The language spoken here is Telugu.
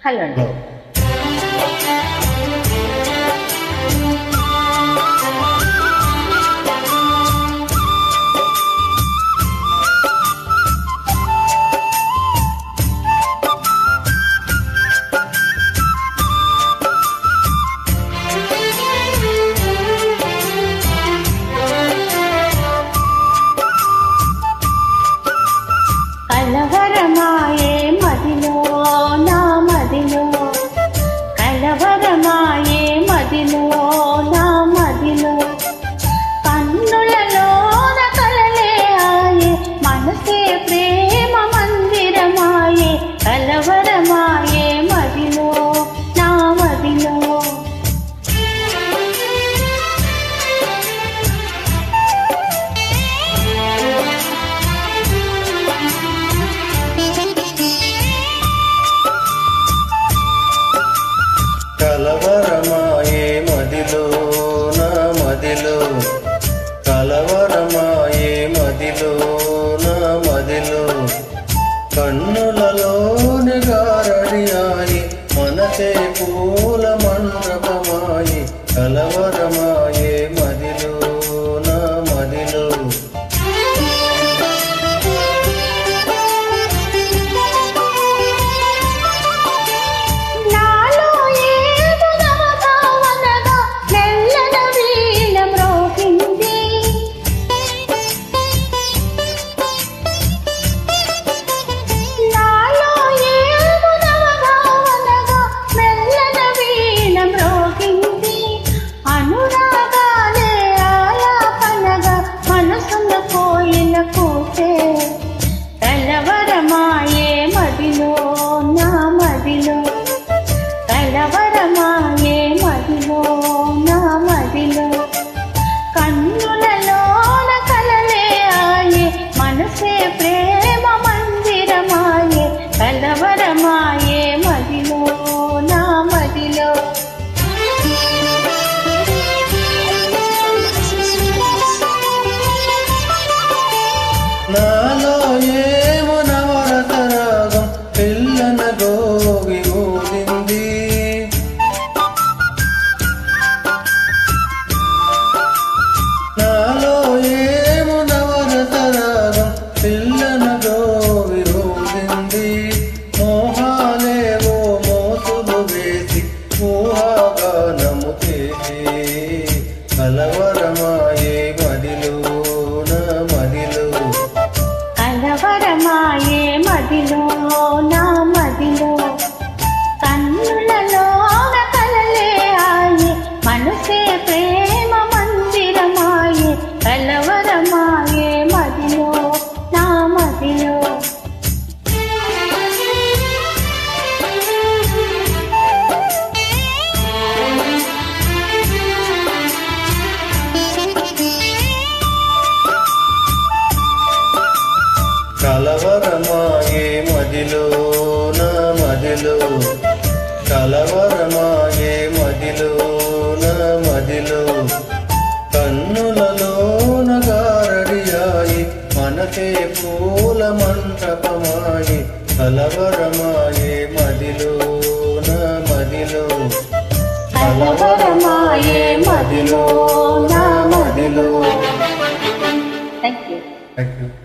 汉人的。嗯 ಹಲವಾರು সময় మదిలో నా మదిలో కలవరమాగే మదిలో నా మదిలో కన్నులలోన గారడియాయి మనకే పూల మంటపమాయి కలవరమాయే మదిలో నా మదిలో కలవరమాయే మదిలో నా మదిలో Thank you. Thank you.